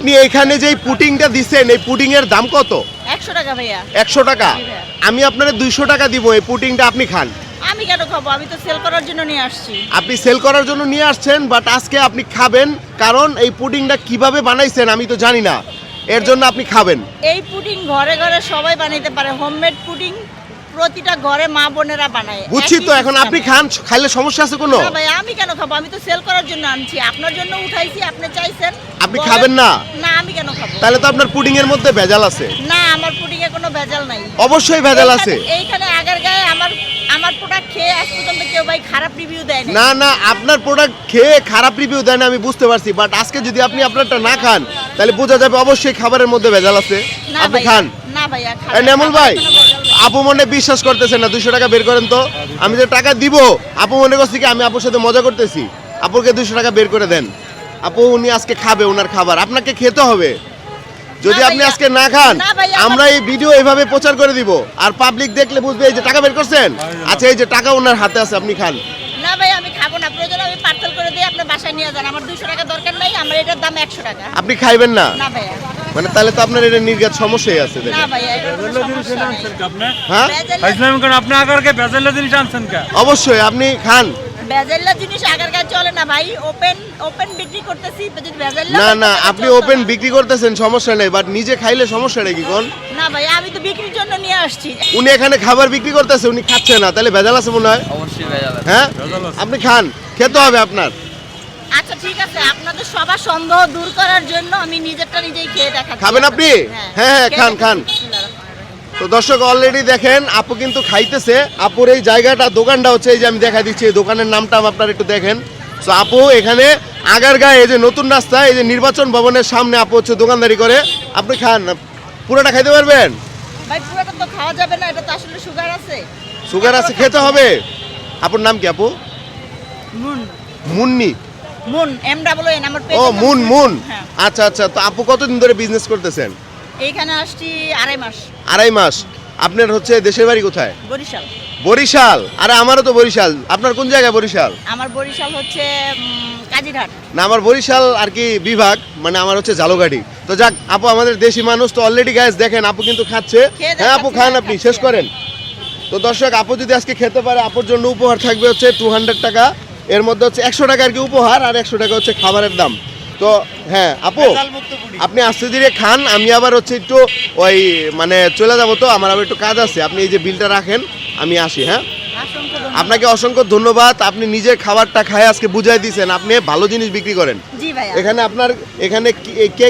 আপনি এখানে যে এই পুটিংটা দিছেন এই এর দাম কত? একশো টাকা ভাইয়া। একশো টাকা? আমি আপনার দুইশো টাকা দিব এই পুটিংটা আপনি খান। আমি কেন খাব? আমি তো সেল করার জন্য নিয়ে আসছি। আপনি সেল করার জন্য নিয়ে আসছেন বাট আজকে আপনি খাবেন কারণ এই পুডিংটা কীভাবে বানাইছেন আমি তো জানি না। এর জন্য আপনি খাবেন। এই পুডিং ঘরে ঘরে সবাই বানাইতে পারে হোমমেড পুডিং প্রতিটা ঘরে মা বোনেরা বানায়। বুঝছি তো এখন আপনি খান খাইলে সমস্যা আছে কোনো? না ভাই আমি কেন খাব? আমি তো সেল করার জন্য আনছি। আপনার জন্য উঠাইছি আপনি চাইছেন। আপনি খাবেন না? না আমি কেন খাব? তাহলে তো আপনার পুডিং এর মধ্যে ভেজাল আছে। না আমার পুডিং এ কোনো ভেজাল নাই। অবশ্যই ভেজাল আছে। এইখানে- আগের গায়ে আমার আমার প্রোডাক্ট খেয়ে আজ পর্যন্ত কেউ ভাই খারাপ রিভিউ দেয় না না না আপনার প্রোডাক্ট খেয়ে খারাপ রিভিউ দেয় না আমি বুঝতে পারছি। বাট আজকে যদি আপনি আপনারটা না খান তাহলে বোঝা যাবে অবশ্যই খাবারের মধ্যে ভেজাল আছে। না আপনি খান। না ভাইয়া এই খাবেন। ভাই। আপু মনে বিশ্বাস করতেছেন না দুশো টাকা বের করেন তো। আমি যে টাকা দিব আপু মনে করছি কি আমি আপুর সাথে মজা করতেছি। আপুকে দুশো টাকা বের করে দেন। আপু উনি আজকে খাবে ওনার খাবার আপনাকে খেতে হবে। যদি আপনি আজকে না খান আমরা এই ভিডিও এইভাবে প্রচার করে দিব। আর পাবলিক দেখলে বুঝবে এই যে টাকা বের করছেন? আচ্ছা এই যে টাকা ওনার হাতে আছে আপনি খান। না ভাই আমি খাব না। প্রয়োজন আমি পার্সেল করে দিয়ে আপনার বাসায় নিয়ে যান। আমার দুশো টাকা দরকার নাই আমার এটার দাম একশো টাকা। আপনি খাইবেন না? মানে তাহলে তো আপনার এটা নির্গাত সমস্যাই আছে হ্যাঁ? বেজাল্লা- ফাইজলামি করেন আপনি আগারকে বেজাল্লা জিনিস আনছেন কে? অবশ্যই আপনি খান। বেজাল্লা জিনিস আগের চলে না ভাই ওপেন ওপেন বিক্রি করতেছি যদি বেজাল্লা না না আপনি ওপেন বিক্রি করতেছেন সমস্যা নেই বাট নিজে খাইলে সমস্যা নেই কি কোন? না ভাই আমি তো বিক্রির জন্য নিয়ে আসছি। উনি এখানে খাবার বিক্রি করতেছে উনি খাচ্ছে না তাহলে ভেজাল আছে মনে হয়? অবশ্যই ভেজাল হ্যাঁ? আপনি খান খেতে হবে আপনার। আচ্ছা ঠিক আছে আপনাদের সবার সন্দেহ দূর করার জন্য আমি নিজেরটা নিজেই খেয়ে দেখাচ্ছি। খাবেন আপনি? হ্যাঁ, হ্যাঁ, খান, খান। রহিম। তো দর্শক অলরেডি দেখেন আপু কিন্তু খাইতেছে। আপুর এই জায়গাটা দোকানটা হচ্ছে এই যে আমি দেখা দিচ্ছি এই দোকানের নামটা আপনারা একটু দেখেন। তো আপু এখানে আগার গায়ে এই যে নতুন রাস্তা এই যে নির্বাচন ভবনের সামনে আপু হচ্ছে দোকানদারি করে। আপনি খান পুরোটা খাইতে পারবেন? ভাই পুরোটা তো খাওয়া যাবে না এটা তো আসলে সুগার আছে। সুগার আছে খেতে হবে। আপুর নাম কি আপু? Moon Munni. Moon M double N আমার ও মুন মুন। হ্যাঁ। আচ্ছা আচ্ছা তো আপু কতদিন ধরে বিজনেস করতেছেন? এইখানে আসছি আড়াই মাস। আড়াই মাস। আপনার হচ্ছে দেশের বাড়ি কোথায়? বরিশাল। বরিশাল? আরে আমারও তো বরিশাল। আপনার কোন জায়গায় বরিশাল? আমার বরিশাল হচ্ছে কাজিরহাট। না আমার বরিশাল আর কি বিভাগ মানে আমার হচ্ছে জালোগাড়ি তো যাক আপু আমাদের দেশি মানুষ তো অলরেডি গ্যাস দেখেন আপু কিন্তু খাচ্ছে। হ্যাঁ আপু খান আপনি শেষ করেন। তো দর্শক আপু যদি আজকে খেতে পারে আপুর জন্য উপহার থাকবে হচ্ছে টু হান্ড্রেড টাকা। এর মধ্যে হচ্ছে একশো টাকা আর কি উপহার আর একশো টাকা হচ্ছে খাবারের দাম। তো হ্যাঁ আপু আপনি আস্তে ধীরে খান আমি আবার হচ্ছে একটু ওই মানে চলে যাব তো আমার আবার একটু কাজ আছে। আপনি এই যে বিলটা রাখেন আমি আসি হ্যাঁ? আপনাকে অসংখ্য ধন্যবাদ আপনি নিজের খাবারটা খায় আজকে বুঝাই দিয়েছেন আপনি ভালো জিনিস বিক্রি করেন। এখানে আপনার এখানে কে